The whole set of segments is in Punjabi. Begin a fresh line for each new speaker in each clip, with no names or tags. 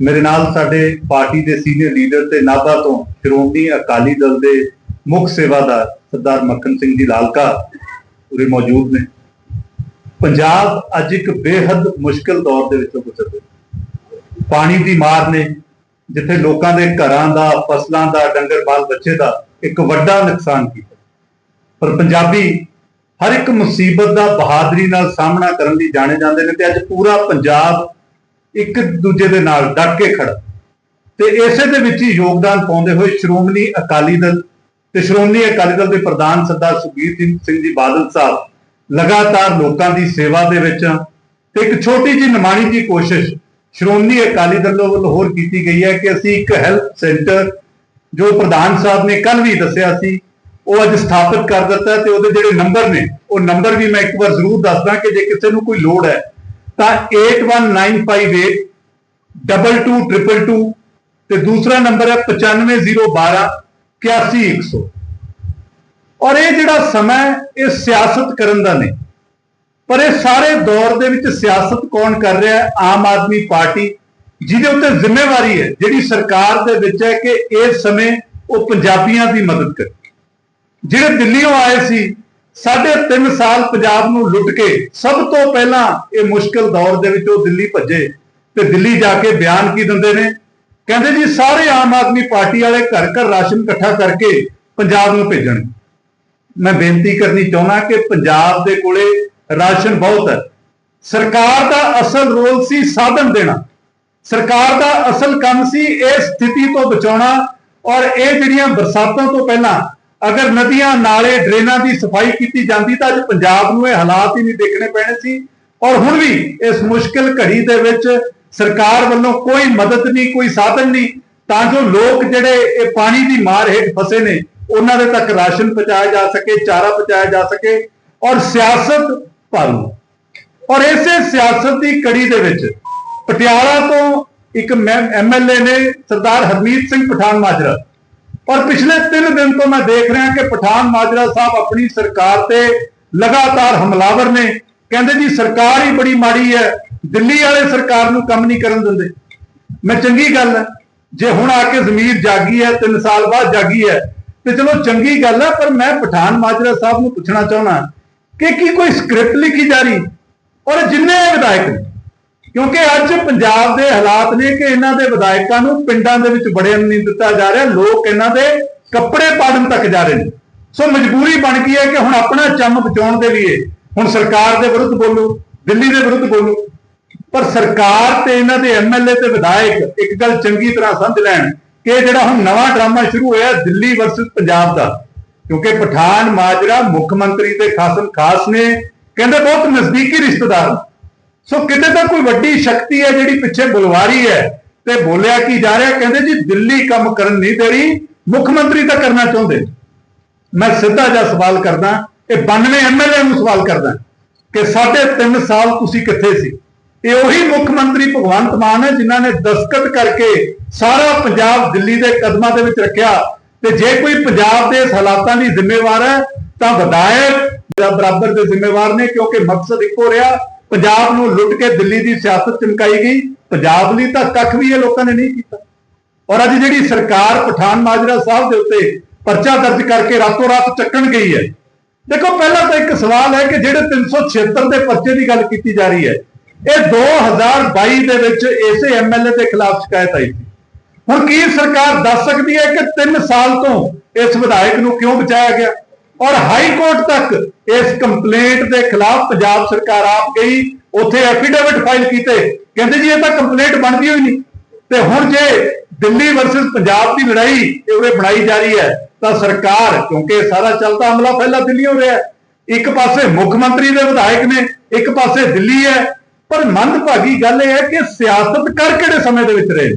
ਮੇਰੇ ਨਾਲ ਸਾਡੇ ਪਾਰਟੀ ਦੇ ਸੀਨੀਅਰ ਲੀਡਰ ਤੇ ਨਾਭਾ ਤੋਂ ਸ਼੍ਰੋਮਣੀ ਅਕਾਲੀ ਦਲ ਦੇ ਮੁੱਖ ਸੇਵਾਦਾਰ ਸਰਦਾਰ ਮੱਖਣ ਸਿੰਘ ਜੀ ਲਾਲਕਾ ਉਰੇ ਮੌਜੂਦ ਨੇ। ਪੰਜਾਬ ਅੱਜ ਇੱਕ ਬੇਹੱਦ ਮੁਸ਼ਕਲ ਦੌਰ ਦੇ ਵਿੱਚੋਂ ਗੁਜ਼ਰ ਰਿਹਾ ਪਾਣੀ ਦੀ ਮਾਰ ਨੇ ਜਿੱਥੇ ਲੋਕਾਂ ਦੇ ਘਰਾਂ ਦਾ, ਫਸਲਾਂ ਦਾ, ਡੰਗਰ ਬਾਲ ਬੱਚੇ ਦਾ ਇੱਕ ਵੱਡਾ ਨੁਕਸਾਨ ਕੀਤਾ। ਪਰ ਪੰਜਾਬੀ ਹਰ ਇੱਕ ਮੁਸੀਬਤ ਦਾ ਬਹਾਦਰੀ ਨਾਲ ਸਾਹਮਣਾ ਕਰਨ ਲਈ ਜਾਣੇ ਜਾਂਦੇ ਨੇ ਤੇ ਅੱਜ ਪੂਰਾ ਪੰਜਾਬ ਇੱਕ ਦੂਜੇ ਦੇ ਨਾਲ ਡਟ ਕੇ ਖੜਾ। ਤੇ ਇਸੇ ਦੇ ਵਿੱਚ ਹੀ ਯੋਗਦਾਨ ਪਾਉਂਦੇ ਹੋਏ ਸ਼੍ਰੋਮਣੀ ਅਕਾਲੀ ਦਲ ਤੇ ਸ਼੍ਰੋਮਣੀ ਅਕਾਲੀ ਦਲ ਦੇ ਪ੍ਰਧਾਨ ਸਰਦਾਰ ਸੁਖਬੀਰ ਸਿੰਘ ਜੀ ਬਾਦਲ ਸਾਹਿਬ ਲਗਾਤਾਰ ਲੋਕਾਂ ਦੀ ਸੇਵਾ ਦੇ ਵਿੱਚ ਆ। ਤੇ ਇੱਕ ਛੋਟੀ ਜਿਹੀ ਨਿਮਾਣੀ ਜੀ ਕੋਸ਼ਿਸ਼ ਸ਼੍ਰੋਮਣੀ ਅਕਾਲੀ ਦਲ ਵੱਲੋਂ ਹੋਰ ਕੀਤੀ ਗਈ ਹੈ ਕਿ ਅਸੀਂ ਇੱਕ ਹੈਲਥ ਸੈਂਟਰ ਜੋ ਪ੍ਰਧਾਨ ਸਾਹਿਬ ਨੇ ਕੱਲ ਵੀ ਦੱਸਿਆ ਸੀ, ਉਹ ਅੱਜ ਸਥਾਪਿਤ ਕਰ ਦਿੱਤਾ ਤੇ ਉਹਦੇ ਜਿਹੜੇ ਨੰਬਰ ਨੇ, ਉਹ ਨੰਬਰ ਵੀ ਮੈਂ ਇੱਕ ਵਾਰ ਜ਼ਰੂਰ ਦੱਸਦਾ ਕਿ ਜੇ ਕਿਸੇ ਨੂੰ ਕੋਈ ਲੋੜ ਹੈ ਤਾਂ 81958 2222 ਤੇ ਦੂਸਰਾ ਨੰਬਰ ਹੈ 95012 81100 ਔਰ ਇਹ ਜਿਹੜਾ ਸਮਾਂ ਇਹ ਸਿਆਸਤ ਕਰਨ ਦਾ ਨਹੀਂ। ਪਰ ਇਹ ਸਾਰੇ ਦੌਰ ਦੇ ਵਿੱਚ ਸਿਆਸਤ ਕੌਣ ਕਰ ਰਿਹਾ ਹੈ? ਆਮ ਆਦਮੀ ਪਾਰਟੀ, ਜਿਹਦੇ ਉੱਤੇ ਜ਼ਿੰਮੇਵਾਰੀ ਹੈ, ਜਿਹੜੀ ਸਰਕਾਰ ਦੇ ਵਿੱਚ ਹੈ ਕਿ ਇਸ ਸਮੇਂ ਉਹ ਪੰਜਾਬੀਆਂ ਦੀ ਮਦਦ ਕਰੇ। ਜਿਹੜੇ ਦਿੱਲੀੋਂ ਆਏ ਸੀ ਸਾਢੇ 3 ਸਾਲ ਪੰਜਾਬ ਨੂੰ ਲੁੱਟ ਕੇ ਸਭ ਤੋਂ ਪਹਿਲਾਂ ਇਹ ਮੁਸ਼ਕਲ ਦੌਰ ਦੇ ਵਿੱਚ ਉਹ ਦਿੱਲੀ ਭੱਜੇ ਤੇ ਦਿੱਲੀ ਜਾ ਕੇ ਬਿਆਨ ਕੀ ਦਿੰਦੇ ਨੇ? ਕਹਿੰਦੇ ਜੀ, ਸਾਰੇ ਆਮ ਆਦਮੀ ਪਾਰਟੀ ਵਾਲੇ ਘਰ ਘਰ ਰਾਸ਼ਨ ਇਕੱਠਾ ਕਰਕੇ ਪੰਜਾਬ ਨੂੰ ਭੇਜਣ। ਮੈਂ ਬੇਨਤੀ ਕਰਨੀ ਚਾਹੁੰਦਾ ਕਿ ਪੰਜਾਬ ਦੇ ਕੋਲੇ ਰਾਸ਼ਨ ਬਹੁਤ ਹੈ। ਸਰਕਾਰ ਦਾ ਅਸਲ ਰੋਲ ਸੀ ਸਾਧਨ ਦੇਣਾ। ਸਰਕਾਰ ਦਾ ਅਸਲ ਕੰਮ ਸੀ ਇਹ ਸਥਿਤੀ ਤੋਂ ਬਚਾਉਣਾ ਔਰ ਇਹ ਜਿਹੜੀਆਂ ਬਰਸਾਤਾਂ ਤੋਂ ਪਹਿਲਾਂ ਅਗਰ ਨਦੀਆਂ ਨਾਲੇ ਡਰੇਨਾਂ ਦੀ ਸਫ਼ਾਈ ਕੀਤੀ ਜਾਂਦੀ ਤਾਂ ਅੱਜ ਪੰਜਾਬ ਨੂੰ ਇਹ ਹਾਲਾਤ ਹੀ ਨਹੀਂ ਦੇਖਣੇ ਪੈਣੇ ਸੀ। ਔਰ ਹੁਣ ਵੀ ਇਸ ਮੁਸ਼ਕਿਲ ਘੜੀ ਦੇ ਵਿੱਚ ਸਰਕਾਰ ਵੱਲੋਂ ਕੋਈ ਮਦਦ ਨਹੀਂ, ਕੋਈ ਸਾਧਨ ਨਹੀਂ, ਤਾਂ ਜੋ ਲੋਕ ਜਿਹੜੇ ਇਹ ਪਾਣੀ ਦੀ ਮਾਰ ਹੇਠ ਫਸੇ ਨੇ, ਉਹਨਾਂ ਦੇ ਤੱਕ ਰਾਸ਼ਨ ਪਹੁੰਚਾਇਆ ਜਾ ਸਕੇ, ਚਾਰਾ ਪਹੁੰਚਾਇਆ ਜਾ ਸਕੇ ਔਰ ਸਿਆਸਤ ਭਾਰੂ ਔਰ ਇਸੇ ਸਿਆਸਤ ਦੀ ਕੜੀ ਦੇ ਵਿੱਚ ਪਟਿਆਲਾ ਤੋਂ ਇੱਕ ਐਮਐਲਏ ਨੇ ਸਰਦਾਰ ਹਰਮੀਤ ਸਿੰਘ ਪਠਾਨ ਮਾਜਰਾ ਔਰ ਪਿਛਲੇ 3 ਦਿਨ ਤੋਂ ਮੈਂ ਦੇਖ ਰਿਹਾ ਕਿ ਪਠਾਨ ਮਾਜਰਾ ਸਾਹਿਬ ਆਪਣੀ ਸਰਕਾਰ ਤੇ ਲਗਾਤਾਰ ਹਮਲਾਵਰ ਨੇ। ਕਹਿੰਦੇ ਜੀ ਸਰਕਾਰ ਹੀ ਬੜੀ ਮਾੜੀ ਹੈ ਦਿੱਲੀ ਵਾਲੇ ਸਰਕਾਰ ਨੂੰ ਕੰਮ ਨਹੀਂ ਕਰਨ ਦਿੰਦੇ। ਮੈਂ ਚੰਗੀ ਗੱਲ ਹੈ ਜੇ ਹੁਣ ਆ ਕੇ ਜ਼ਮੀਰ ਜਾਗੀ ਹੈ 3 ਸਾਲ ਬਾਅਦ ਜਾਗੀ ਹੈ ਤੇ ਚਲੋ ਚੰਗੀ ਗੱਲ ਹੈ ਪਰ ਮੈਂ ਪਠਾਨ ਮਾਜਰਾ ਸਾਹਿਬ ਨੂੰ ਪੁੱਛਣਾ ਚਾਹੁੰਦਾ ਕਿ ਕੀ ਕੋਈ ਸਕ੍ਰਿਪਟ ਲਿਖੀ ਜਾ ਰਹੀ? ਔਰ ਜਿੰਨੇ ਵਿਧਾਇਕ ਨੇ, ਕਿਉਂਕਿ ਅੱਜ ਪੰਜਾਬ ਦੇ ਹਾਲਾਤ ਨੇ ਕਿ ਇਹਨਾਂ ਦੇ ਵਿਧਾਇਕਾਂ ਨੂੰ ਪਿੰਡਾਂ ਦੇ ਵਿੱਚ ਵੜਨ ਨਹੀਂ ਦਿੱਤਾ ਜਾ ਰਿਹਾ, ਲੋਕ ਇਹਨਾਂ ਦੇ ਕੱਪੜੇ ਪਾੜਨ ਤੱਕ ਜਾ ਰਹੇ ਨੇ। ਸੋ ਮਜਬੂਰੀ ਬਣ ਗਈ ਹੈ ਕਿ ਹੁਣ ਆਪਣਾ ਚੰਮ ਬਚਾਉਣ ਦੇ ਲਈ ਹੁਣ ਸਰਕਾਰ ਦੇ ਵਿਰੁੱਧ ਬੋਲੋ, ਦਿੱਲੀ ਦੇ ਵਿਰੁੱਧ ਬੋਲੋ। ਪਰ ਸਰਕਾਰ ਤੇ ਇਹਨਾਂ ਦੇ ਐਮਐਲਏ ਤੇ ਵਿਧਾਇਕ ਇੱਕ ਗੱਲ ਚੰਗੀ ਤਰ੍ਹਾਂ ਸਮਝ ਲੈਣ ਕਿ ਜਿਹੜਾ ਹੁਣ ਨਵਾਂ ਡਰਾਮਾ ਸ਼ੁਰੂ ਹੋਇਆ ਦਿੱਲੀ ਵਰਸਸ ਪੰਜਾਬ ਦਾ, ਕਿਉਂਕਿ ਪਠਾਨ, ਮਾਜਰਾ ਮੁੱਖ ਮੰਤਰੀ ਦੇ ਖਾਸਮ ਖਾਸ ਨੇ, ਕਹਿੰਦੇ ਬਹੁਤ ਨਜ਼ਦੀਕੀ ਰਿਸ਼ਤੇਦਾਰ ਸੋ ਕਿਤੇ ਤਾਂ ਕੋਈ ਵੱਡੀ ਸ਼ਕਤੀ ਹੈ ਜਿਹੜੀ ਪਿੱਛੇ ਬੁਲਵਾਰੀ ਹੈ ਤੇ ਬੋਲਿਆ ਕੀ ਜਾ ਰਿਹਾ? ਕਹਿੰਦੇ ਜੀ, ਦਿੱਲੀ ਕੰਮ ਕਰਨ ਨਹੀਂ ਦੇ ਰਹੀ, ਮੁੱਖ ਮੰਤਰੀ ਤਾਂ ਕਰਨਾ ਚਾਹੁੰਦੇ। ਮੈਂ ਸਿੱਧਾ ਜਿਹਾ ਸਵਾਲ ਕਰਦਾ, ਇਹ 92 ਐਮਐਲਏ ਨੂੰ ਸਵਾਲ ਕਰਦਾ ਕਿ ਸਾਢੇ 3 ਸਾਲ ਤੁਸੀਂ ਕਿੱਥੇ ਸੀ? ਇਹ ਉਹੀ ਮੁੱਖ ਮੰਤਰੀ ਭਗਵੰਤ ਮਾਨ ਹੈ ਜਿਨ੍ਹਾਂ ਨੇ ਦਸਤਖਤ ਕਰਕੇ ਸਾਰਾ ਪੰਜਾਬ ਦਿੱਲੀ ਦੇ ਕਦਮਾਂ ਦੇ ਵਿੱਚ ਰੱਖਿਆ। ਤੇ ਜੇ ਕੋਈ ਪੰਜਾਬ ਦੇ ਹਾਲਾਤਾਂ ਦੀ ਜ਼ਿੰਮੇਵਾਰ ਹੈ, ਤਾਂ ਵਿਧਾਇਕ ਦਾ ਬਰਾਬਰ ਦੇ ਜ਼ਿੰਮੇਵਾਰ ਨੇ, ਕਿਉਂਕਿ ਮਕਸਦ ਇੱਕੋ ਰਿਹਾ ਪੰਜਾਬ ਨੂੰ ਲੁੱਟ ਕੇ ਦਿੱਲੀ ਦੀ ਸਿਆਸਤ ਚਮਕਾਈ ਗਈ। ਪੰਜਾਬ ਲਈ ਤਾਂ ਕੱਖ ਵੀ ਇਹ ਲੋਕਾਂ ਨੇ ਨਹੀਂ ਕੀਤਾ। ਔਰ ਅੱਜ ਜਿਹੜੀ ਸਰਕਾਰ ਪਠਾਨ ਮਾਜਰਾ ਸਾਹਿਬ ਦੇ ਉੱਤੇ ਪਰਚਾ ਦਰਜ ਕਰਕੇ ਰਾਤੋਂ ਰਾਤ ਚੱਕਣ ਗਈ ਹੈ। ਦੇਖੋ, ਪਹਿਲਾਂ ਤਾਂ ਇੱਕ ਸਵਾਲ ਹੈ ਕਿ ਜਿਹੜੇ 376 ਦੇ ਪਰਚੇ ਦੀ ਗੱਲ ਕੀਤੀ ਜਾ ਰਹੀ ਹੈ, ਇਹ 2022 ਦੇ ਵਿੱਚ ਇਸੇ ਐਮਐਲਏ ਦੇ ਖਿਲਾਫ ਸ਼ਿਕਾਇਤ ਆਈ ਸੀ। ਹੁਣ ਕੀ ਸਰਕਾਰ ਦੱਸ ਸਕਦੀ ਹੈ ਕਿ 3 ਸਾਲ ਤੋਂ ਇਸ ਵਿਧਾਇਕ ਨੂੰ ਕਿਉਂ ਬਚਾਇਆ ਗਿਆ? ਔਰ ਹਾਈ ਕੋਰਟ ਤੱਕ ਇਸ ਕੰਪਲੇਂਟ ਦੇ ਖਿਲਾਫ ਪੰਜਾਬ ਸਰਕਾਰ ਆਪ ਗਈ ਉੱਥੇ ਐਫੀਡੇਵਿਟ ਫਾਈਲ ਕੀਤੇ। ਕਹਿੰਦੇ ਜੀ, ਇਹ ਤਾਂ ਕੰਪਲੇਂਟ ਬਣਦੀ ਹੋਈ ਨਹੀਂ। ਤੇ ਹੁਣ ਜੇ ਦਿੱਲੀ ਵਰਸਸ ਪੰਜਾਬ ਦੀ ਲੜਾਈ ਇਹ ਉਰੇ ਬਣਾਈ ਜਾ ਰਹੀ ਹੈ, ਤਾਂ ਸਰਕਾਰ, ਕਿਉਂਕਿ ਇਹ ਸਾਰਾ ਚੱਲਦਾ ਹਮਲਾ ਪਹਿਲਾਂ ਦਿੱਲੀ ਹੋ ਰਿਹਾ ਇੱਕ ਪਾਸੇ ਮੁੱਖ ਮੰਤਰੀ ਦੇ ਵਿਧਾਇਕ ਨੇ, ਇੱਕ ਪਾਸੇ ਦਿੱਲੀ ਹੈ। ਪਰ ਮੰਦਭਾਗੀ ਗੱਲ ਇਹ ਹੈ ਕਿ ਸਿਆਸਤ ਕਰ ਕਿਹੜੇ ਸਮੇਂ ਦੇ ਵਿੱਚ ਰਹੇ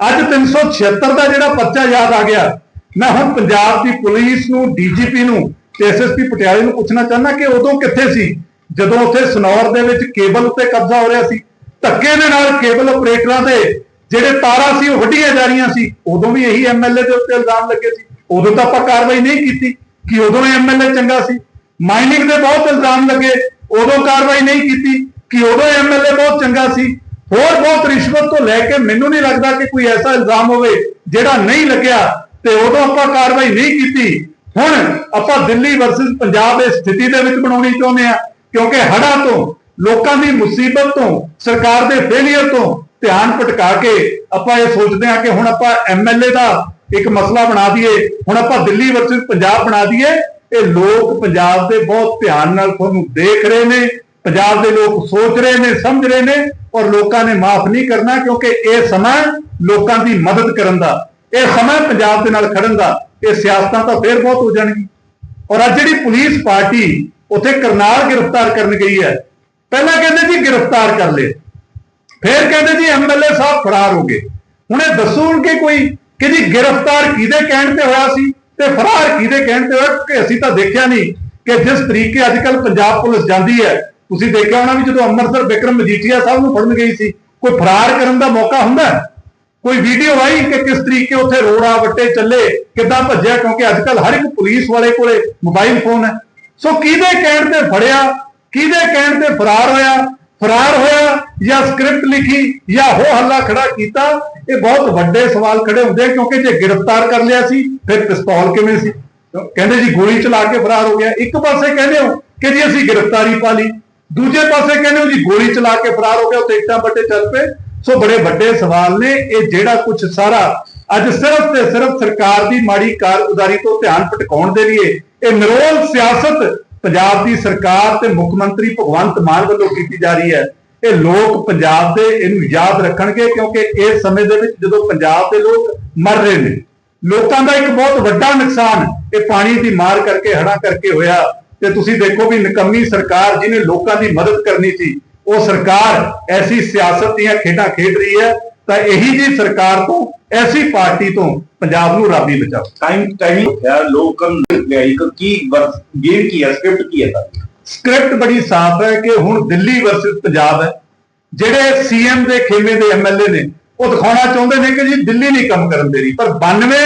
ਅੱਜ 376 ਦਾ ਜਿਹੜਾ ਪਰਚਾ ਯਾਦ ਆ ਗਿਆ ਮੈਂ ਹੁਣ ਪੰਜਾਬ ਦੀ ਪੁਲਿਸ ਨੂੰ, ਡੀਜੀਪੀ ਨੂੰ ਤੇ ਐਸਐਸਪੀ ਪਟਿਆਲੇ ਨੂੰ ਪੁੱਛਣਾ ਚਾਹੁੰਦਾ ਕਿ ਉਦੋਂ ਕਿੱਥੇ ਸੀ? ਜਦੋਂ ਉੱਥੇ ਸਨੌਰ ਦੇ ਵਿੱਚ ਕੇਬਲ ਉੱਤੇ ਕਬਜ਼ਾ ਹੋ ਰਿਹਾ ਸੀ, ਧੱਕੇ ਦੇ ਨਾਲ ਕੇਬਲ ਆਪਰੇਟਰਾਂ ਦੇ ਜਿਹੜੇ ਤਾਰਾਂ ਸੀ ਉਹ ਵੱਢੀਆਂ ਜਾ ਰਹੀਆਂ ਸੀ। ਉਦੋਂ ਵੀ ਇਹੀ ਐਮਐਲਏ ਦੇ ਉੱਤੇ ਇਲਜ਼ਾਮ ਲੱਗੇ ਸੀ। ਉਦੋਂ ਤਾਂ ਆਪਾਂ ਕਾਰਵਾਈ ਨਹੀਂ ਕੀਤੀ ਕਿ ਉਦੋਂ ਐਮਐਲਏ ਚੰਗਾ ਸੀ। ਮਾਈਨਿੰਗ ਦੇ ਬਹੁਤ ਇਲਜ਼ਾਮ ਲੱਗੇ। ਉਦੋਂ ਕਾਰਵਾਈ ਨਹੀਂ ਕੀਤੀ ਕਿ ਉਦੋਂ ਐਮਐਲਏ ਬਹੁਤ ਚੰਗਾ ਸੀ। ਹੋਰ ਬਹੁਤ ਰਿਸ਼ਵਤ ਤੋਂ ਲੈ ਕੇ ਮੈਨੂੰ ਨਹੀਂ ਲੱਗਦਾ ਕਿ ਕੋਈ ਐਸਾ ਇਲਜ਼ਾਮ ਹੋਵੇ ਜਿਹੜਾ ਨਹੀਂ ਲੱਗਿਆ। ਤੇ ਉਦੋਂ ਆਪਾਂ ਕਾਰਵਾਈ ਨਹੀਂ ਕੀਤੀ। ਹੁਣ ਆਪਾਂ ਦਿੱਲੀ ਵਰਸਸ ਪੰਜਾਬ ਦੇ ਸਥਿਤੀ ਦੇ ਵਿੱਚ ਬਣਾਉਣੀ ਚਾਹੁੰਦੇ ਆ ਕਿਉਂਕਿ ਹੜ੍ਹਾਂ ਤੋਂ, ਲੋਕਾਂ ਦੀ ਮੁਸੀਬਤ ਤੋਂ, ਸਰਕਾਰ ਦੇ ਫੇਲਿਅਰ ਤੋਂ ਧਿਆਨ ਭਟਕਾ ਕੇ ਆਪਾਂ ਇਹ ਸੋਚਦੇ ਆ ਕਿ ਹੁਣ ਆਪਾਂ ਐਮਐਲਏ ਦਾ ਇੱਕ ਮਸਲਾ ਬਣਾ ਦਈਏ, ਹੁਣ ਆਪਾਂ ਦਿੱਲੀ ਵਰਸਸ ਪੰਜਾਬ ਬਣਾ ਦਈਏ, ਇਹ ਲੋਕ ਪੰਜਾਬ ਦੇ ਬਹੁਤ ਧਿਆਨ ਨਾਲ ਤੁਹਾਨੂੰ ਦੇਖ ਰਹੇ ਨੇ, ਪੰਜਾਬ ਦੇ ਲੋਕ ਸੋਚ ਰਹੇ ਨੇ, ਸਮਝ ਰਹੇ ਨੇ ਔਰ ਲੋਕਾਂ ਨੇ ਮਾਫ ਨਹੀਂ ਕਰਨਾ ਕਿਉਂਕਿ ਇਹ ਸਮਾਂ ਲੋਕਾਂ ਦੀ ਮਦਦ ਕਰਨ ਦਾ ਇਹ ਸਮਾਂ ਪੰਜਾਬ ਦੇ ਨਾਲ ਖੜਨ ਦਾ, ਇਹ ਸਿਆਸਤਾਂ ਤਾਂ ਫੇਰ ਬਹੁਤ ਹੋ ਜਾਣਗੀਆਂ। ਔਰ ਅੱਜ ਜਿਹੜੀ ਪੁਲਿਸ ਪਾਰਟੀ ਉੱਥੇ ਕਰਨਾਲ ਗ੍ਰਿਫਤਾਰ ਕਰਨ ਗਈ ਹੈ, ਪਹਿਲਾਂ ਕਹਿੰਦੇ ਜੀ ਗ੍ਰਿਫਤਾਰ ਕਰ ਲਏ, ਫਿਰ ਕਹਿੰਦੇ ਜੀ ਐਮਐਲਏ ਸਾਹਿਬ ਫਰਾਰ ਹੋ ਗਏ। ਹੁਣ ਇਹ ਦੱਸੋ ਕਿ ਕੋਈ, ਕਿ ਜੀ ਗ੍ਰਿਫਤਾਰ ਕਿਹਦੇ ਕਹਿਣ ਤੇ ਹੋਇਆ ਸੀ ਤੇ ਫਰਾਰ ਕਿਹਦੇ ਕਹਿਣ ਤੇ ਹੋਇਆ, ਕਿ ਅਸੀਂ ਤਾਂ ਦੇਖਿਆ ਨਹੀਂ ਕਿ ਜਿਸ ਤਰੀਕੇ ਅੱਜ ਕੱਲ ਪੰਜਾਬ ਪੁਲਿਸ ਜਾਂਦੀ ਹੈ। ਤੁਸੀਂ ਦੇਖਿਆ ਹੋਣਾ ਵੀ ਜਦੋਂ ਅੰਮ੍ਰਿਤਸਰ ਵਿਕਰਮ ਮਜੀਠੀਆ ਸਾਹਿਬ ਨੂੰ ਫੜਨ ਗਈ ਸੀ, ਕੋਈ ਫਰਾਰ ਕਰਨ ਦਾ ਮੌਕਾ ਹੁੰਦਾ? ਕੋਈ ਵੀਡੀਓ ਆਈ ਕਿ ਕਿਸ ਤਰੀਕੇ ਉੱਥੇ ਰੋੜਾ ਵੱਟੇ ਚੱਲੇ, ਕਿੱਦਾਂ ਭੱਜਿਆ? ਕਿਉਂਕਿ ਅੱਜ ਕੱਲ ਹਰ ਇੱਕ ਪੁਲਿਸ ਵਾਲੇ ਕੋਲੇ ਮੋਬਾਈਲ ਫੋਨ ਹੈ। ਸੋ ਕਿਹਦੇ ਕਹਿਣ ਤੇ ਫੜਿਆ? ਕਿਹਦੇ ਕਹਿਣ ਤੇ ਫਰਾਰ ਹੋਇਆ? ਫਰਾਰ ਹੋਇਆ ਜਾਂ ਸਕ੍ਰਿਪਟ ਲਿਖੀ ਜਾਂ ਹੋ ਹੱਲਾ ਖੜਾ ਕੀਤਾ? ਇਹ ਬਹੁਤ ਵੱਡੇ ਸਵਾਲ ਖੜੇ ਹੁੰਦੇ ਕਿਉਂਕਿ ਜੇ ਗ੍ਰਿਫਤਾਰ ਕਰ ਲਿਆ ਸੀ, ਫਿਰ ਪਿਸਤੌਲ ਕਿਵੇਂ ਸੀ? ਕਹਿੰਦੇ ਜੀ, ਗੋਲੀ ਚਲਾ ਕੇ ਫਰਾਰ ਹੋ ਗਿਆ। ਇੱਕ ਪਾਸੇ ਕਹਿੰਦੇ ਹੋ ਕਿ ਜੀ, ਅਸੀਂ ਗ੍ਰਿਫਤਾਰੀ ਪਾ ਲਈ। ਦੂਜੇ ਪਾਸੇ ਕਹਿੰਦੇ ਹੋ ਜੀ, ਗੋਲੀ ਚਲਾ ਕੇ ਫਰਾਰ ਹੋ ਗਿਆ ਉੱਤੇ ਇੱਟਾਂ ਬੱਟੇ ਚੱਲ ਪਏ। ਸੋ ਬੜੇ ਵੱਡੇ ਸਵਾਲ ਨੇ। ਇਹ ਜਿਹੜਾ ਕੁਝ ਸਾਰਾ ਅੱਜ ਸਿਰਫ ਤੇ ਸਿਰਫ ਸਰਕਾਰ ਦੀ ਮਾੜੀ ਕਾਰਗੁਜ਼ਾਰੀ ਤੋਂ ਧਿਆਨ ਭਟਕਾਉਣ ਦੇ ਲਈ ਇਹ ਨਿਰੋਲ ਸਿਆਸਤ ਪੰਜਾਬ ਦੀ ਸਰਕਾਰ ਤੇ ਮੁੱਖ ਮੰਤਰੀ ਭਗਵੰਤ ਮਾਨ ਵੱਲੋਂ ਕੀਤੀ ਜਾ ਰਹੀ ਹੈ। ਇਹ ਲੋਕ ਪੰਜਾਬ ਦੇ ਇਹਨੂੰ ਯਾਦ ਰੱਖਣਗੇ ਕਿਉਂਕਿ ਇਸ ਸਮੇਂ ਦੇ ਵਿੱਚ ਜਦੋਂ ਪੰਜਾਬ ਦੇ ਲੋਕ ਮਰ ਰਹੇ ਨੇ, ਲੋਕਾਂ ਦਾ ਇੱਕ ਬਹੁਤ ਵੱਡਾ ਨੁਕਸਾਨ ਇਹ ਪਾਣੀ ਦੀ ਮਾਰ ਕਰਕੇ, ਹੜ੍ਹਾਂ ਕਰਕੇ ਹੋਇਆ। ਤੇ ਤੁਸੀਂ ਦੇਖੋ ਵੀ ਨਿਕੰਮੀ ਸਰਕਾਰ ਜਿਹਨੇ ਲੋਕਾਂ ਦੀ ਮਦਦ ਕਰਨੀ ਸੀ ਉਹ ਸਰਕਾਰ ਐਸੀ ਸਿਆਸਤ ਦੀਆਂ ਖੇਡਾਂ ਖੇਡ ਰਹੀ ਹੈ ਤਾਂ ਇਹੀ ਜੀ ਸਰਕਾਰ ਤੋਂ ਐਸੀ ਪਾਰਟੀ ਤੋਂ ਪੰਜਾਬ ਨੂੰ ਰੱਬ ਹੀ ਬਚਾਓ
ਟਾਈਮ ਟਾਈਮ ਹੈ ਲੋਕਲ ਇੱਕ ਕੀ ਗੇਮ ਕੀ ਹੈ ਸਕ੍ਰਿਪਟ ਕੀ ਹੈ?
ਸਕ੍ਰਿਪਟ ਬੜੀ ਸਾਫ਼ ਹੈ ਕਿ ਹੁਣ ਦਿੱਲੀ ਵਰਸਸ ਪੰਜਾਬ ਹੈ। ਜਿਹੜੇ ਸੀਐਮ ਦੇ ਖੇਮੇ ਦੇ ਐਮਐਲਏ ਨੇ ਉਹ ਦਿਖਾਉਣਾ ਚਾਹੁੰਦੇ ਨੇ ਕਿ ਜੀ ਦਿੱਲੀ ਨਹੀਂ ਕੰਮ ਕਰਨ ਦੇ ਰਹੀ ਪਰ 92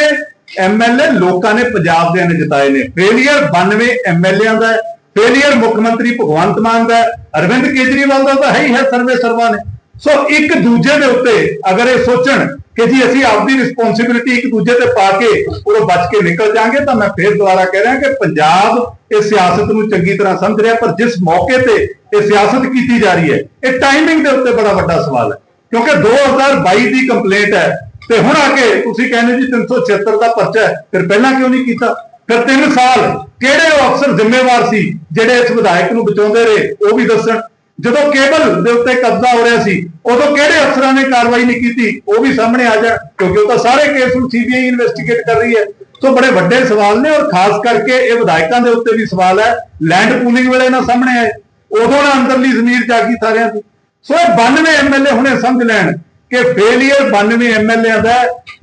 ਐਮਐਲਏ ਲੋਕਾਂ ਨੇ ਪੰਜਾਬ ਦੇ ਨੇ ਜਿਤਾਏ ਨੇ। ਫੇਲਿਅਰ 92 ਐਮਐਲਏਆਂ ਦਾ ਫੇਲੀਅਰ ਮੁੱਖ ਮੰਤਰੀ ਭਗਵੰਤ ਮਾਨ ਦਾ ਅਰਵਿੰਦ ਕੇਜਰੀਵਾਲ ਦਾ ਤਾਂ ਹੈ ਹੀ ਹੈ ਸਰਵੇ ਸਰਵਾ ਨੇ। ਸੋ ਇੱਕ ਦੂਜੇ ਦੇ ਉੱਤੇ ਅਗਰ ਇਹ ਸੋਚਣ ਕਿ ਜੀ ਅਸੀਂ ਆਪਦੀ ਰਿਸਪੌਂਸਿਬਿਲਿਟੀ ਇੱਕ ਦੂਜੇ ਤੇ ਪਾ ਕੇ ਉਹ ਬਚ ਕੇ ਨਿਕਲ ਜਾਾਂਗੇ, ਤਾਂ ਮੈਂ ਫੇਰ ਦੁਬਾਰਾ ਕਹਿ ਰਿਹਾ ਕਿ ਪੰਜਾਬ ਇਹ ਸਿਆਸਤ ਨੂੰ ਚੰਗੀ ਤਰ੍ਹਾਂ ਸਮਝ ਰਿਹਾ, ਪਰ ਜਿਸ ਮੌਕੇ ਤੇ ਇਹ ਸਿਆਸਤ ਕੀਤੀ ਜਾ ਰਹੀ ਹੈ, ਇਹ ਟਾਈਮਿੰਗ ਦੇ ਉੱਤੇ ਬੜਾ ਵੱਡਾ ਸਵਾਲ ਹੈ। ਕਿਉਂਕਿ 2022 ਦੀ ਕੰਪਲੇਂਟ ਹੈ, ਤੇ ਹੁਣ ਆ ਕੇ ਤੁਸੀਂ ਕਹਿੰਦੇ ਜੀ 376 ਦਾ ਪਰਚਾ ਹੈ, ਫਿਰ ਪਹਿਲਾਂ ਕਿਉਂ ਨਹੀਂ ਕੀਤਾ? ਫਿਰ 3 ਸਾਲ ਕਿਹੜੇ ਉਹ ਅਫਸਰ ਜ਼ਿੰਮੇਵਾਰ ਸੀ ਜਿਹੜੇ ਇਸ ਵਿਧਾਇਕ ਨੂੰ ਬਚਾਉਂਦੇ ਰਹੇ, ਉਹ ਵੀ ਦੱਸਣ। ਜਦੋਂ ਕੇਬਲ ਦੇ ਉੱਤੇ ਕਬਜ਼ਾ ਹੋ ਰਿਹਾ ਸੀ, ਉਦੋਂ ਕਿਹੜੇ ਅਫਸਰਾਂ ਨੇ ਕਾਰਵਾਈ ਨਹੀਂ ਕੀਤੀ, ਉਹ ਵੀ ਸਾਹਮਣੇ ਆ ਜਾ, ਕਿਉਂਕਿ ਉਹ ਤਾਂ ਸਾਰੇ ਕੇਸ ਨੂੰ ਸੀਬੀਆਈ ਇਨਵੈਸਟੀਗੇਟ ਕਰ ਰਹੀ ਹੈ। ਸੋ ਬੜੇ ਵੱਡੇ ਸਵਾਲ ਨੇ ਔਰ ਖਾਸ ਕਰਕੇ ਇਹ ਵਿਧਾਇਕਾਂ ਦੇ ਉੱਤੇ ਵੀ ਸਵਾਲ ਹੈ। ਲੈਂਡ ਪੂਲਿੰਗ ਵੇਲੇ ਨਾ ਸਾਹਮਣੇ ਆਏ। ਉਦੋਂ ਨਾ ਅੰਦਰਲੀ ਜ਼ਮੀਰ ਜਾਗੀ ਸਾਰਿਆਂ ਦੀ। ਸੋ ਇਹ 92 ਐਮਐਲਏ ਹੁਣੇ ਸਮਝ ਲੈਣ। ਕਿ ਫੇਲੀਅਰ 92 ਐਮਐਲਏ ਦਾ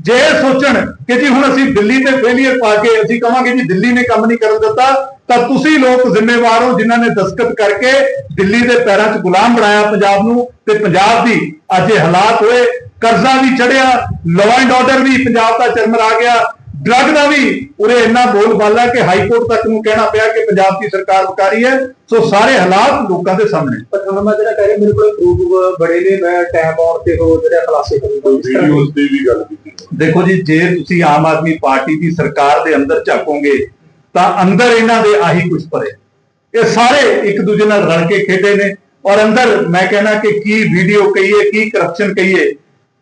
ਜੇ ਇਹ ਸੋਚਣ ਕਿ ਜੀ ਹੁਣ ਅਸੀਂ ਦਿੱਲੀ ਤੇ ਫੇਲੀਅਰ ਪਾ ਕੇ ਅਸੀਂ ਕਹਾਂਗੇ ਜੀ ਦਿੱਲੀ ਨੇ ਕੰਮ ਨਹੀਂ ਕਰਨ ਦਿੱਤਾ, ਤਾਂ ਤੁਸੀਂ ਲੋਕ ਜ਼ਿੰਮੇਵਾਰ ਹੋ ਜਿਨ੍ਹਾਂ ਨੇ ਦਸਤਖਤ ਕਰਕੇ ਦਿੱਲੀ ਦੇ ਪੈਰਾਂ 'ਚ ਗੁਲਾਮ ਬਣਾਇਆ ਪੰਜਾਬ ਨੂੰ ਤੇ ਪੰਜਾਬ ਦੀ ਅੱਜ ਇਹ ਹਾਲਾਤ ਹੋਏ। ਕਰਜ਼ਾ ਵੀ ਚੜਿਆ ਲਾਅ ਐਂਡ ਆਰਡਰ ਵੀ ਪੰਜਾਬ ਦਾ ਚਰਮਰਾ ਗਿਆ। ਡਰੱਗ ਦਾ ਵੀ ਉਰੇ ਇੰਨਾ ਬੋਲ ਬਾਲਾ ਕਿ ਹਾਈ ਕੋਰਟ ਤੱਕ ਨੂੰ ਕਹਿਣਾ ਪਿਆ ਕਿ ਪੰਜਾਬ ਦੀ ਸਰਕਾਰ ਵਕਾਰੀ ਹੈ। ਸੋ ਸਾਰੇ ਹਾਲਾਤ ਲੋਕਾਂ ਦੇ ਸਾਹਮਣੇ।
ਪਰ ਤੁਹਾਨੂੰ ਮੈਂ ਜਿਹੜਾ ਕਹਿ ਰਿਹਾ ਮੇਰੇ ਕੋਲ ਪ੍ਰੂਫ ਬੜੇ ਨੇ ਮੈਂ ਟਾਈਮ ਆਉਣ ਤੇ ਉਹ ਜਿਹੜਾ ਖੁਲਾਸੇ ਕਰੂੰਗਾ।
ਵੀਡੀਓਜ਼ ਦੀ ਵੀ ਗੱਲ ਕੀਤੀ।
ਦੇਖੋ ਜੀ ਜੇ ਤੁਸੀਂ ਆਮ ਆਦਮੀ ਪਾਰਟੀ ਦੀ ਸਰਕਾਰ ਦੇ ਅੰਦਰ ਝਾਕੋਗੇ ਤਾਂ ਅੰਦਰ ਇਹਨਾਂ ਦੇ ਆਹੀ ਕੁਝ ਪਰੇ। ਇਹ ਸਾਰੇ ਇੱਕ ਦੂਜੇ ਨਾਲ ਰਲ ਕੇ ਖੇਡੇ ਨੇ। ਔਰ ਅੰਦਰ ਮੈਂ ਕਹਿਣਾ ਕਿ ਕੀ ਵੀਡੀਓ ਕਹੀਏ ਕੀ ਕਰਪਸ਼ਨ ਕਹੀਏ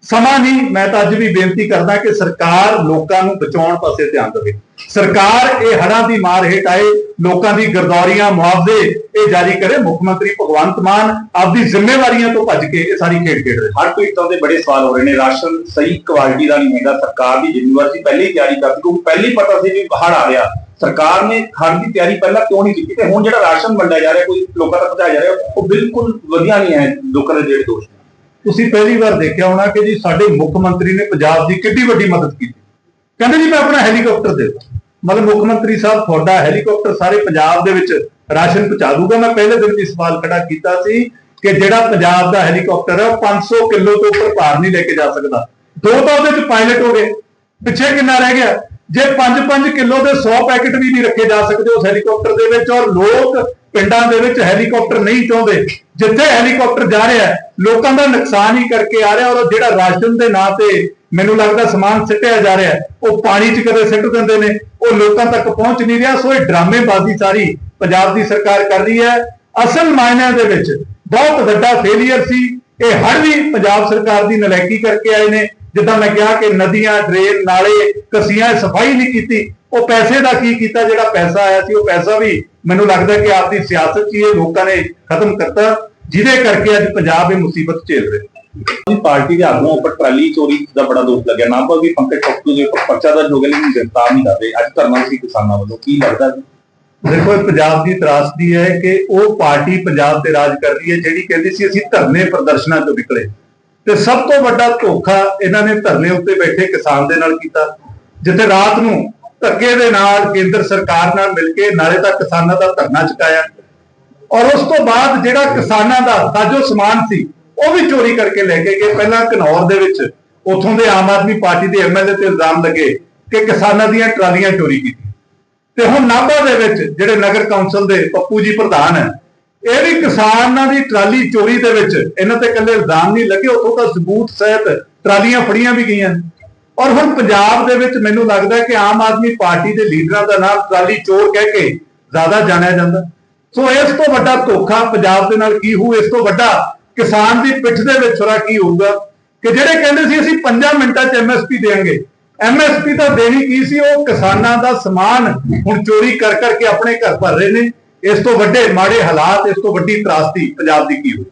ਸਮਾਂ ਨਹੀਂ, ਮੈਂ ਤਾਂ ਅੱਜ ਵੀ ਬੇਨਤੀ ਕਰਦਾ ਕਿ ਸਰਕਾਰ ਲੋਕਾਂ ਨੂੰ ਬਚਾਉਣ ਪਾਸੇ ਧਿਆਨ ਦੇਵੇ। ਸਰਕਾਰ ਇਹ ਹੜ੍ਹਾਂ ਦੀ ਮਾਰ ਹੇਠ ਆਏ, ਲੋਕਾਂ ਦੀ ਗਰਦੌਰੀਆਂ, ਮੁਆਵਜ਼ੇ ਇਹ ਜਾਰੀ ਕਰੇ। ਮੁੱਖ ਮੰਤਰੀ ਭਗਵੰਤ ਮਾਨ ਆਪਦੀ ਜ਼ਿੰਮੇਵਾਰੀਆਂ ਤੋਂ ਭੱਜ ਕੇ ਇਹ ਸਾਰੀ ਖੇਡ ਖੇਡ ਰਹੇ
ਹਰ ਕੋਈ ਇਦਾਂ ਦੇ ਬੜੇ ਸਵਾਲ ਹੋ ਰਹੇ ਨੇ। ਰਾਸ਼ਨ ਸਹੀ ਕੁਆਲਿਟੀ ਦਾ ਨਹੀਂ ਹੈਗਾ ਸਰਕਾਰ ਦੀ ਜ਼ਿੰਮੇਵਾਰੀ ਸੀ ਪਹਿਲੇ ਹੀ ਤਿਆਰੀ ਕਰਦੀ ਕਿਉਂਕਿ ਪਹਿਲੇ ਹੀ ਪਤਾ ਸੀ ਵੀ ਹੜ੍ਹ ਆ ਰਿਹਾ। ਸਰਕਾਰ ਨੇ ਹੜ੍ਹ ਦੀ ਤਿਆਰੀ ਪਹਿਲਾਂ ਕਿਉਂ ਨਹੀਂ ਕੀਤੀ? ਤੇ ਹੁਣ ਜਿਹੜਾ ਰਾਸ਼ਨ ਵੰਡਿਆ ਜਾ ਰਿਹਾ, ਕੋਈ ਲੋਕਾਂ ਤੱਕ ਪਹੁੰਚਾਇਆ ਜਾ ਰਿਹਾ, ਉਹ ਬਿਲਕੁਲ ਵਧੀਆ ਨਹੀਂ ਹੈ। ਲੋਕਾਂ ਦੇ ਜਿਹੜੇ ਦੋਸ਼
ਤੁਸੀਂ ਪਹਿਲੀ ਵਾਰ ਦੇਖਿਆ ਹੋਣਾ ਕਿ ਜੀ ਸਾਡੇ ਮੁੱਖ ਮੰਤਰੀ ਨੇ ਪੰਜਾਬ ਦੀ ਕਿੰਨੀ ਵੱਡੀ ਮਦਦ ਕੀਤੀ। ਕਹਿੰਦੇ ਜੀ, ਮੈਂ ਆਪਣਾ ਹੈਲੀਕਾਪਟਰ ਦੇ ਮਤਲਬ ਮੁੱਖ ਮੰਤਰੀ ਸਾਹਿਬ, ਤੁਹਾਡਾ ਹੈਲੀਕਾਪਟਰ ਸਾਰੇ ਪੰਜਾਬ ਦੇ ਵਿੱਚ ਰਾਸ਼ਨ ਪਹੁੰਚਾ ਦੂਗਾ। ਮੈਂ ਪਹਿਲੇ ਦਿਨ ਵੀ ਸਵਾਲ ਖੜਾ ਕੀਤਾ ਸੀ ਕਿ ਜਿਹੜਾ ਪੰਜਾਬ ਦਾ ਹੈਲੀਕਾਪਟਰ ਹੈ, ਉਹ 500 ਕਿਲੋ ਤੋਂ ਉੱਪਰ ਭਾਰ ਨਹੀਂ ਲੈ ਕੇ ਜਾ ਸਕਦਾ। ਦੋ ਤਾਂ ਉਹਦੇ ਵਿੱਚ ਪਾਇਲਟ ਹੋ ਗਏ। ਪਿੱਛੇ ਕਿੰਨਾ ਰਹਿ ਗਿਆ? ਜੇ 5-5 ਕਿਲੋ ਦੇ 100 ਪੈਕੇਟ ਵੀ ਨਹੀਂ ਰੱਖੇ ਜਾ ਸਕਦੇ ਉਸ ਹੈਲੀਕਾਪਟਰ ਦੇ ਵਿੱਚ ਔਰ ਲੋਕ ਪਿੰਡਾਂ ਦੇ ਵਿੱਚ ਹੈਲੀਕਾਪਟਰ ਨਹੀਂ ਚਾਹੁੰਦੇ। ਜਿੱਥੇ ਹੈਲੀਕਾਪਟਰ ਜਾ ਰਿਹਾ ਲੋਕਾਂ ਦਾ ਨੁਕਸਾਨ ਹੀ ਕਰਕੇ ਆ ਰਿਹਾ ਔਰ ਜਿਹੜਾ ਰਾਸ਼ਨ ਦੇ ਨਾਂ ਤੇ ਮੈਨੂੰ ਲੱਗਦਾ ਸਮਾਨ ਸਿੱਟਿਆ ਜਾ ਰਿਹਾ ਉਹ ਪਾਣੀ 'ਚ ਕਦੇ ਸਿੱਟ ਦਿੰਦੇ ਨੇ। ਉਹ ਲੋਕਾਂ ਤੱਕ ਪਹੁੰਚ ਨਹੀਂ ਰਿਹਾ, ਸੋ ਇਹ ਡਰਾਮੇਬਾਜ਼ੀ ਸਾਰੀ ਪੰਜਾਬ ਦੀ ਸਰਕਾਰ ਕਰ ਰਹੀ ਹੈ। ਅਸਲ ਮਾਇਨਿਆਂ ਦੇ ਵਿੱਚ ਬਹੁਤ ਵੱਡਾ ਫੇਲੀਅਰ ਸੀ। ਇਹ ਹੜ ਵੀ ਪੰਜਾਬ ਸਰਕਾਰ ਦੀ ਨਲਾਇਕੀ ਕਰਕੇ ਆਏ ਨੇ। ਜਿੱਦਾਂ ਮੈਂ ਕਿਹਾ ਕਿ ਨਦੀਆਂ, ਡਰੇਨ, ਨਾਲੇ, ਕਸੀਆਂ, ਸਫ਼ਾਈ ਨਹੀਂ ਕੀਤੀ। ਉਹ ਪੈਸੇ ਦਾ ਕੀ ਕੀਤਾ, ਜਿਹੜਾ ਪੈਸਾ ਆਇਆ ਸੀ, ਉਹ ਪੈਸਾ ਵੀ ਮੈਨੂੰ ਲੱਗਦਾ ਕਿ ਆਪਦੀ ਸਿਆਸਤ ਹੀ ਇਹ ਲੋਕਾਂ ਨੇ ਖਤਮ ਕਰਤਾ ਜਿਹਦੇ ਕਰਕੇ ਅੱਜ ਪੰਜਾਬ ਇਹ ਮੁਸੀਬਤ ਝੇਲ ਰਿਹਾ।
ਦੀ ਪਾਰਟੀ ਦੇ ਆਗੂਆਂ ਉੱਪਰ ਟਰਾਲੀ ਚੋਰੀ ਦਾ ਬੜਾ ਦੋਸ਼ ਲੱਗਿਆ। ਨਾਮ ਪਰ ਵੀ ਪੰਕਜ ਟੋਕਟੂ ਦੇ ਉੱਪਰ ਪਰਚਾ ਦਰਜ ਹੋ ਗਿਆ ਲੇਕਿਨ ਗ੍ਰਿਫਤਾਰ ਨਹੀਂ ਕਰਦੇ। ਅੱਜ ਧਰਨਾ ਸੀ ਕਿਸਾਨਾਂ ਵੱਲੋਂ। ਕੀ ਲੱਗਦਾ ਜੀ?
ਦੇਖੋ ਇਹ ਪੰਜਾਬ ਦੀ ਤਰਾਸਦੀ ਹੈ ਕਿ ਉਹ ਪਾਰਟੀ ਪੰਜਾਬ ਤੇ ਰਾਜ ਕਰਦੀ ਹੈ ਜਿਹੜੀ ਕਹਿੰਦੀ ਸੀ ਅਸੀਂ ਧਰਨੇ ਪ੍ਰਦਰਸ਼ਨਾਂ ਤੋਂ ਨਿਕਲੇ। ਤੇ ਸਭ ਤੋਂ ਵੱਡਾ ਧੋਖਾ ਇਹਨਾਂ ਨੇ ਧਰਨੇ ਉੱਤੇ ਬੈਠੇ ਕਿਸਾਨ ਦੇ ਨਾਲ ਕੀਤਾ। ਜਿੱਥੇ ਰਾਤ ਨੂੰ ਧੱਕੇ ਦੇ ਨਾਲ ਕੇਂਦਰ ਸਰਕਾਰ ਨਾਲ ਮਿਲ ਕੇ ਨਾਲੇ ਤਾਂ ਕਿਸਾਨਾਂ ਦਾ ਧਰਨਾ ਚੁਕਾਇਆ। ਔਰ ਉਸ ਤੋਂ ਬਾਅਦ ਜਿਹੜਾ ਕਿਸਾਨਾਂ ਦਾ ਸਾਜੋ ਸਮਾਨ ਸੀ, ਉਹ ਵੀ ਚੋਰੀ ਕਰਕੇ ਲੈ ਕੇ ਗਏ। ਪਹਿਲਾਂ ਘਨੌਰ ਦੇ ਵਿੱਚ ਉੱਥੋਂ ਦੇ ਆਮ ਆਦਮੀ ਪਾਰਟੀ ਦੇ ਐਮਐਲਏ ਤੇ ਇਲਜ਼ਾਮ ਲੱਗੇ ਕਿ ਕਿਸਾਨਾਂ ਦੀਆਂ ਟਰਾਲੀਆਂ ਚੋਰੀ ਕੀਤੀਆਂ। ਤੇ ਹੁਣ ਨਾਭਾ ਦੇ ਵਿੱਚ ਜਿਹੜੇ ਨਗਰ ਕੌਂਸਲ ਦੇ ਪੱਪੂ ਜੀ ਪ੍ਰਧਾਨ ਹੈ, ਇਹ ਵੀ ਕਿਸਾਨਾਂ ਦੀ ਟਰਾਲੀ ਚੋਰੀ ਦੇ ਵਿੱਚ ਇਹਨਾਂ ਤੇ ਇਕੱਲੇ ਇਲਜ਼ਾਮ ਨਹੀਂ ਲੱਗੇ। ਉਥੋਂ ਤਾਂ ਸਬੂਤ ਸਹਿਤ ਟਰਾਲੀਆਂ ਫੜੀਆਂ ਵੀ ਗਈਆਂ। ਔਰ ਹੁਣ ਪੰਜਾਬ ਦੇ ਵਿੱਚ ਮੈਨੂੰ ਲੱਗਦਾ ਕਿ ਆਮ ਆਦਮੀ ਪਾਰਟੀ ਦੇ ਲੀਡਰਾਂ ਦਾ ਨਾਮ ਟਰਾਲੀ ਚੋਰ ਕਹਿ ਕੇ ਜ਼ਿਆਦਾ ਜਾਣਿਆ ਜਾਂਦਾ। ਸੋ ਇਸ ਤੋਂ ਵੱਡਾ ਧੋਖਾ ਪੰਜਾਬ ਦੇ ਨਾਲ ਕੀ ਹੋਊ? ਇਸ ਤੋਂ ਵੱਡਾ ਕਿਸਾਨ ਦੀ ਪਿੱਠ ਦੇ ਵਿੱਚ ਛੁਰਾ ਕੀ ਹੋਊਗਾ? ਕਿ ਜਿਹੜੇ ਕਹਿੰਦੇ ਸੀ ਅਸੀਂ 5 ਮਿੰਟਾਂ 'ਚ ਐਮਐਸਪੀ ਦੇਵਾਂਗੇ। ਐਮਐਸਪੀ ਤਾਂ ਦੇਣੀ ਕੀ ਸੀ? ਉਹ ਕਿਸਾਨਾਂ ਦਾ ਸਮਾਨ ਹੁਣ ਚੋਰੀ ਕਰ ਕਰਕੇ ਆਪਣੇ ਘਰ ਭਰ ਰਹੇ ਨੇ। ਇਸ ਤੋਂ ਵੱਡੇ ਮਾੜੇ ਹਾਲਾਤ, ਇਸ ਤੋਂ ਵੱਡੀ ਤਰਾਸਦੀ ਪੰਜਾਬ ਦੀ ਕੀ ਹੋਊ?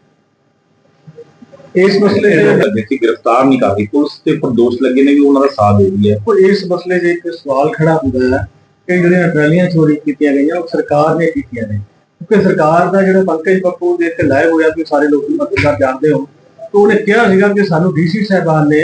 ਇਸ ਮਸਲੇ
ਲੱਗੇ ਸੀ ਗ੍ਰਿਫਤਾਰ ਨਹੀਂ ਕਰ ਰਹੀ। ਪੁਲਿਸ ਤੇ ਉੱਪਰ ਦੋਸ਼ ਲੱਗੇ ਨੇ ਵੀ ਉਹਨਾਂ ਦਾ ਸਾਥ ਦੇ ਰਹੀ ਹੈ।
ਪਰ ਇਸ ਮਸਲੇ 'ਚ ਇੱਕ ਸਵਾਲ ਖੜਾ ਹੁੰਦਾ ਹੈ ਕਿ ਜਿਹੜੀਆਂ ਟਰਾਲੀਆਂ ਚੋਰੀ ਕੀਤੀਆਂ ਗਈਆਂ ਉਹ ਸਰਕਾਰ ਨੇ ਕੀਤੀਆਂ ਨੇ। ਕਿਉਂਕਿ ਸਰਕਾਰ ਦਾ ਜਿਹੜਾ ਪੰਕਜ ਬੱਪੂ ਦੇ ਇੱਥੇ ਲਾਇਵ ਹੋਇਆ ਤੁਸੀਂ ਸਾਰੇ ਲੋਕ ਪੱਤਰਕਾਰ ਜਾਣਦੇ ਹੋ ਤਾਂ ਉਹਨੇ ਕਿਹਾ ਸੀਗਾ ਕਿ ਸਾਨੂੰ ਡੀਸੀ ਸਾਹਿਬਾਨ ਨੇ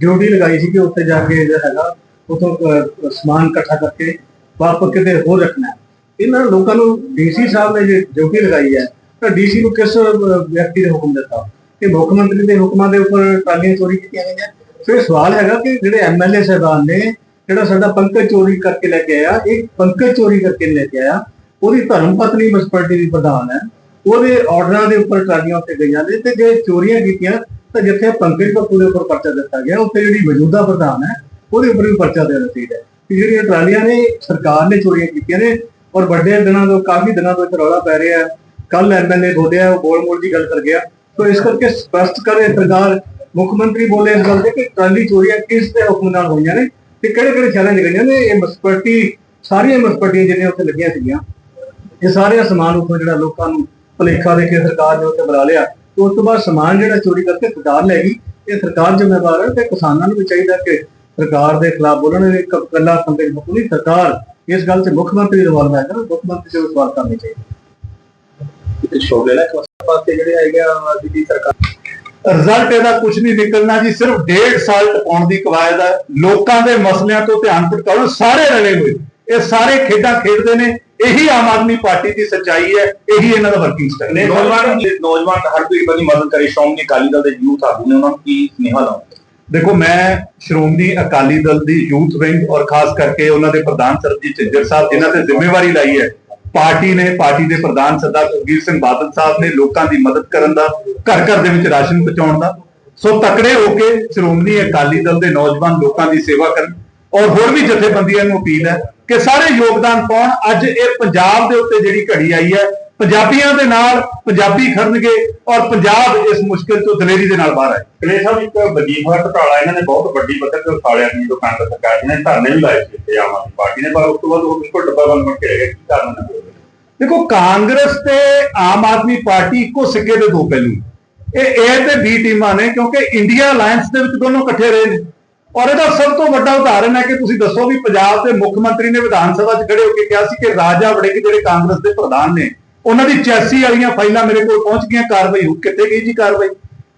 ਡਿਊਟੀ ਲਗਾਈ ਸੀ ਕਿ ਉੱਥੇ ਜਾ ਕੇ ਜਿਹੜਾ ਹੈਗਾ ਉਥੋਂ ਸਮਾਨ ਇਕੱਠਾ ਕਰਕੇ ਵਾਪਸ ਕਿਤੇ ਹੋਰ ਰੱਖਣਾ ਹੈ। ਇਹਨਾਂ ਲੋਕਾਂ ਨੂੰ ਡੀਸੀ ਸਾਹਿਬ ਨੇ ਜੇ ਡਿਊਟੀ ਲਗਾਈ ਹੈ ਤਾਂ ਡੀਸੀ ਨੂੰ ਕਿਸ ਵਿਅਕਤੀ ਨੇ ਹੁਕਮ ਦਿੱਤਾ? ਕਿ ਮੁੱਖ ਮੰਤਰੀ ਦੇ ਹੁਕਮਾਂ ਦੇ ਉੱਪਰ ਟਰਾਲੀਆਂ ਚੋਰੀ ਕੀਤੀਆਂ ਗਈਆਂ। ਫਿਰ ਸਵਾਲ ਹੈਗਾ ਕਿ ਜਿਹੜੇ ਐਮਐਲਏ ਸਾਹਿਬਾਨ ਨੇ, ਜਿਹੜਾ ਸਾਡਾ ਪੰਕਜ ਚੋਰੀ ਕਰਕੇ ਲੈ ਕੇ ਆਇਆ ਇਹ ਪੰਕਜ ਚੋਰੀ ਕਰਕੇ ਲੈ ਕੇ ਆਇਆ, ਉਹਦੀ ਧਰਮ ਪਤਨੀ ਮੁਨਸਪਲਟੀ ਦੀ ਪ੍ਰਧਾਨ ਹੈ। ਉਹਦੇ ਆਰਡਰਾਂ ਦੇ ਉੱਪਰ ਟਰਾਲੀਆਂ ਉੱਤੇ ਗਈਆਂ ਨੇ ਤੇ ਜੇ ਚੋਰੀਆਂ ਕੀਤੀਆਂ, ਤਾਂ ਜਿੱਥੇ ਪੰਕਜ ਬੱਪੂ ਦੇ ਉੱਪਰ ਪਰਚਾ ਦਿੱਤਾ ਗਿਆ, ਉੱਥੇ ਜਿਹੜੀ ਮੌਜੂਦਾ ਪ੍ਰਧਾਨ ਹੈ, ਉਹਦੇ ਉੱਪਰ ਵੀ ਪਰਚਾ ਦੇਣਾ ਚਾਹੀਦਾ ਕਿ ਜਿਹੜੀਆਂ ਟਰਾਲੀਆਂ ਨੇ, ਸਰਕਾਰ ਨੇ ਚੋਰੀਆਂ ਕੀਤੀਆਂ ਨੇ ਔਰ ਵੱਡੇ ਦਿਨਾਂ ਤੋਂ, ਕਾਫੀ ਦਿਨਾਂ ਤੋਂ ਇੱਥੇ ਰੌਲਾ ਪੈ ਰਿਹਾ ਹੈ। ਕੱਲ ਐਮਐਲਏ ਬੋਲਿਆ ਉਹ ਬੋਲ ਮੋਲ ਦੀ ਗੱਲ ਕਰ ਗਿਆ। ਸੋ ਇਸ ਕਰਕੇ ਸਪਸ਼ਟ ਕਰੇ ਸਰਕਾਰ ਮੁੱਖ ਮੰਤਰੀ ਬੋਲੇ ਇਸ ਗੱਲ ਤੇ ਕਿ ਟਰਾਲੀ ਚੋਰੀਆਂ ਕਿਸ ਦੇ ਹੁਕਮ ਨਾਲ ਹੋਈਆਂ ਨੇ ਤੇ ਕਿਹੜੇ ਕਿਹੜੇ ਚੈਲੰਜ ਗਈਆਂ ਨੇ? ਇਹ ਮੁਸਪਰਟੀ ਸਾਰੀਆਂ ਮੁਸਪਰਟੀਆਂ ਜਿਹੜੀਆਂ ਉੱਥੇ ਲੱਗੀਆਂ ਸੀਗੀਆਂ। ਇਹ ਸਾਰੇ ਸਮਾਨ ਉੱਥੋਂ ਜਿਹੜਾ ਲੋਕਾਂ ਨੂੰ ਭਲੇਖਾ ਦੇ ਕੇ ਸਰਕਾਰ ਨੇ ਉੱਥੇ ਬੁਲਾ ਲਿਆ। ਤੇ ਉਸ ਤੋਂ ਬਾਅਦ ਸਮਾਨ ਜਿਹੜਾ ਚੋਰੀ ਕਰਕੇ ਸਰਕਾਰ ਲੈ ਗਈ। ਇਹ ਸਰਕਾਰ ਜ਼ਿੰਮੇਵਾਰ ਹੈ ਤੇ ਕਿਸਾਨਾਂ ਨੂੰ ਵੀ ਚਾਹੀਦਾ ਕਿ ਸਰਕਾਰ ਦੇ ਖਿਲਾਫ ਬੋਲਣ। ਇਹ ਇਕੱਲਾ ਸੰਦੇਸ਼ ਨਹੀਂ। ਸਰਕਾਰ ਇਸ ਗੱਲ 'ਚ ਮੁੱਖ ਮੰਤਰੀ ਦਾ ਵਾਰ ਹੈ ਮੁੱਖ ਮੰਤਰੀ ਦੇ ਸਵਾਲ ਕਰਨੀ ਚਾਹੀਦੇ।
ਇੱਕ ਸ਼ੋਅ ਲੈਣਾ
ਪਾਸੇ ਜਿਹੜੇ ਹੈਗੇ ਆ ਦਿੱਲੀ ਸਰਕਾਰ।
ਰਿਜ਼ਲਟ ਇਹਦਾ ਕੁਝ ਨਹੀਂ ਨਿਕਲਣਾ ਜੀ ਸਿਰਫ ਡੇਢ ਸਾਲ ਟਪਾਉਣ ਦੀ ਕਵਾਇਦ ਹੈ। ਲੋਕਾਂ ਦੇ ਮਸਲਿਆਂ ਤੋਂ ਧਿਆਨ ਭਟਕਾਉਣ ਸਾਰੇ ਰਲੇ ਹੋਏ। ਇਹ ਸਾਰੇ ਖੇਡਾਂ ਖੇਡਦੇ ਨੇ। ਇਹੀ ਆਮ ਆਦਮੀ ਪਾਰਟੀ ਦੀ ਸੱਚਾਈ ਹੈ। ਇਹੀ ਇਹਨਾਂ ਦਾ ਵਰਕਿੰਗ ਸਟਾਈਲ ਹੈ।
ਨੌਜਵਾਨ ਨੌਜਵਾਨ ਹਰਪ੍ਰੀਤ ਬੰਦੀ ਮਦਦ ਕਰੇ। ਸ਼੍ਰੋਮਣੀ ਅਕਾਲੀ ਦਲ ਦੇ ਯੂਥ ਆਗੂ ਨੇ ਉਹਨਾਂ ਨੂੰ ਕੀ ਸੁਨੇਹਾ ਲਾਉਂਦੇ
ਦੇਖੋ ਮੈਂ ਸ਼੍ਰੋਮਣੀ ਅਕਾਲੀ ਦਲ ਦੀ ਯੂਥ ਵਿੰਗ ਔਰ ਖਾਸ ਕਰਕੇ ਉਹਨਾਂ ਦੇ ਪ੍ਰਧਾਨ ਸਰਜੀਤ ਝਿੰਜਰ ਸਾਹਿਬ ਜਿਨ੍ਹਾਂ ਤੇ ਜ਼ਿੰਮੇਵਾਰੀ ਲਾਈ ਹੈ ਪਾਰਟੀ ਨੇ, ਪਾਰਟੀ ਦੇ ਪ੍ਰਧਾਨ ਸਰਦਾਰ ਸੁਖਬੀਰ ਸਿੰਘ ਬਾਦਲ ਸਾਹਿਬ ਨੇ ਲੋਕਾਂ ਦੀ ਮਦਦ ਕਰਨ ਦਾ, ਘਰ ਘਰ ਦੇ ਵਿੱਚ ਰਾਸ਼ਨ ਪਹੁੰਚਾਉਣ ਦਾ। ਸੋ ਤਕੜੇ ਹੋ ਕੇ ਸ਼੍ਰੋਮਣੀ ਅਕਾਲੀ ਦਲ ਦੇ ਨੌਜਵਾਨ ਲੋਕਾਂ ਦੀ ਸੇਵਾ ਕਰਨ। ਔਰ ਹੋਰ ਵੀ ਜਥੇਬੰਦੀਆਂ ਨੂੰ ਅਪੀਲ ਹੈ ਕਿ ਸਾਰੇ ਯੋਗਦਾਨ ਪਾਉਣ। ਅੱਜ ਇਹ ਪੰਜਾਬ ਦੇ ਉੱਤੇ ਜਿਹੜੀ ਘੜੀ ਆਈ ਹੈ, ਪੰਜਾਬੀਆਂ ਦੇ ਨਾਲ ਪੰਜਾਬੀ ਖੜਨਗੇ ਔਰ ਪੰਜਾਬ ਇਸ ਮੁਸ਼ਕਿਲ ਤੋਂ ਦਲੇਰੀ ਦੇ ਨਾਲ ਬਾਹਰ ਆਏ।
ਕਲੇ ਸਾਹਿਬ, ਇੱਕ ਵਜੀਫਾ ਘਟਾਲਾ ਇਹਨਾਂ ਨੇ ਬਹੁਤ ਵੱਡੀ ਪੱਧਰ ਤੇ ਉਠਾਲਿਆ ਨਹੀਂ ਜੋ ਕਾਂਗਰਸ ਸਰਕਾਰ ਨੇ ਧਰਨੇ ਵੀ ਲਾਏ ਸੀ ਆਮ ਆਦਮੀ ਪਾਰਟੀ ਨੇ, ਪਰ ਉਸ ਤੋਂ ਬਾਅਦ ਉਹ ਬਿਲਕੁਲ ਡੱਬਾ ਬੰਦ ਬਣ ਕੇ ਰਹਿ ਗਿਆ ਧਰਨਾ
ਦੇਖੋ, ਕਾਂਗਰਸ ਤੇ ਆਮ ਆਦਮੀ ਪਾਰਟੀ ਇੱਕੋ ਸਿੱਕੇ ਦੇ ਦੋ ਪਹਿਲੂ ਇਹ ਏ ਤੇ ਬੀ ਟੀਮਾਂ ਨੇ, ਕਿਉਂਕਿ ਇੰਡੀਆ ਅਲਾਈਅੰਸ ਦੇ ਵਿੱਚ ਦੋਨੋਂ ਇਕੱਠੇ ਰਹੇ ਨੇ। ਔਰ ਇਹਦਾ ਸਭ ਤੋਂ ਵੱਡਾ ਉਦਾਹਰਣ ਹੈ ਕਿ ਤੁਸੀਂ ਦੱਸੋ ਵੀ ਪੰਜਾਬ ਦੇ ਮੁੱਖ ਮੰਤਰੀ ਨੇ ਵਿਧਾਨ ਸਭਾ 'ਚ ਖੜੇ ਹੋ ਕੇ ਕਿਹਾ ਸੀ ਕਿ ਰਾਜਾ ਵੜਿੰਗ ਜਿਹੜੇ ਕਾਂਗਰਸ ਦੇ ਪ੍ਰਧਾਨ ਨੇ। ਉਹਨਾਂ ਦੀ 86 ਵਾਲੀਆਂ ਫਾਈਲਾਂ ਮੇਰੇ ਕੋਲ ਪਹੁੰਚ ਗਈਆਂ, ਕਾਰਵਾਈ ਹੋ, ਕਿੱਥੇ ਗਈ ਜੀ ਕਾਰਵਾਈ?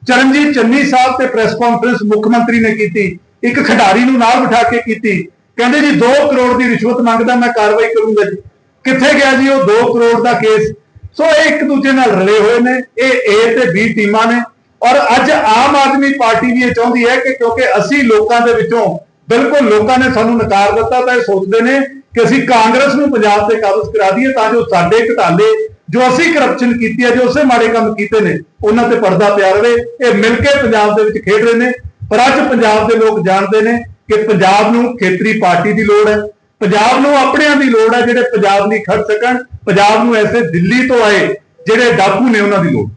ਚਰਨਜੀਤ ਚੰਨੀ ਸਾਹਿਬ ਤੇ ਪ੍ਰੈਸ ਕਾਨਫਰੰਸ ਮੁੱਖ ਮੰਤਰੀ ਨੇ ਕੀਤੀ, ਇੱਕ ਖਿਡਾਰੀ ਨੂੰ ਨਾਲ ਬਿਠਾ ਕੇ ਕੀਤੀ। ਕਹਿੰਦੇ ਜੀ 2 ਕਰੋੜ ਦੀ ਰਿਸ਼ਵਤ ਮੰਗਦਾ, ਮੈਂ ਕਾਰਵਾਈ ਕਰੂੰਗਾ ਜੀ। ਕਿੱਥੇ ਗਿਆ ਜੀ ਉਹ? 2 ਕਰੋੜ ਦਾ ਕੇਸ। ਸੋ ਇਹ ਇੱਕ ਦੂਜੇ ਨਾਲ ਰਲੇ ਹੋਏ ਨੇ। ਇਹ ਏ ਤੇ ਬੀ ਟੀਮਾਂ ਨੇ। ਔਰ ਅੱਜ ਆਮ ਆਦਮੀ ਪਾਰਟੀ ਵੀ ਇਹ ਚਾਹੁੰਦੀ ਹੈ ਕਿ ਕਿਉਂਕਿ ਅਸੀਂ ਲੋਕਾਂ ਦੇ ਵਿੱਚੋਂ ਬਿਲਕੁਲ ਲੋਕਾਂ ਨੇ ਸਾਨੂੰ ਨਕਾਰ ਦਿੱਤਾ ਤਾਂ ਇਹ ਸੋਚਦੇ ਨੇ ਕਿ ਅਸੀਂ ਕਾਂਗਰਸ ਨੂੰ ਪੰਜਾਬ ਤੇ ਕਾਬਜ਼ ਕਰਾ ਦਈਏ ਤਾਂ ਜੋ ਸਾਡੇ ਘਟਾਲੇ ਜੋ ਅਸੀਂ ਕਰਪਸ਼ਨ ਕੀਤੀ ਹੈ, ਜੋ ਉਸੇ ਮਾੜੇ ਕੰਮ ਕੀਤੇ ਨੇ, ਉਹਨਾਂ ਤੇ ਪਰਦਾ ਪਿਆ ਰਵੇ। ਇਹ ਮਿਲ ਕੇ ਪੰਜਾਬ ਦੇ ਵਿੱਚ ਖੇਡ ਰਹੇ ਨੇ। ਪਰ ਅੱਜ ਪੰਜਾਬ ਦੇ ਲੋਕ ਜਾਣਦੇ ਨੇ ਕਿ ਪੰਜਾਬ ਨੂੰ ਖੇਤਰੀ ਪਾਰਟੀ ਦੀ ਲੋੜ ਹੈ। ਪੰਜਾਬ ਨੂੰ ਆਪਣਿਆਂ ਦੀ ਲੋੜ ਹੈ ਜਿਹੜੇ ਪੰਜਾਬ ਲਈ ਖੜ ਸਕਣ, ਪੰਜਾਬ ਨੂੰ ਐਸੇ ਦਿੱਲੀ ਤੋਂ ਆਏ ਜਿਹੜੇ ਡਾਕੂ ਨੇ ਉਹਨਾਂ ਦੀ ਲੋੜ।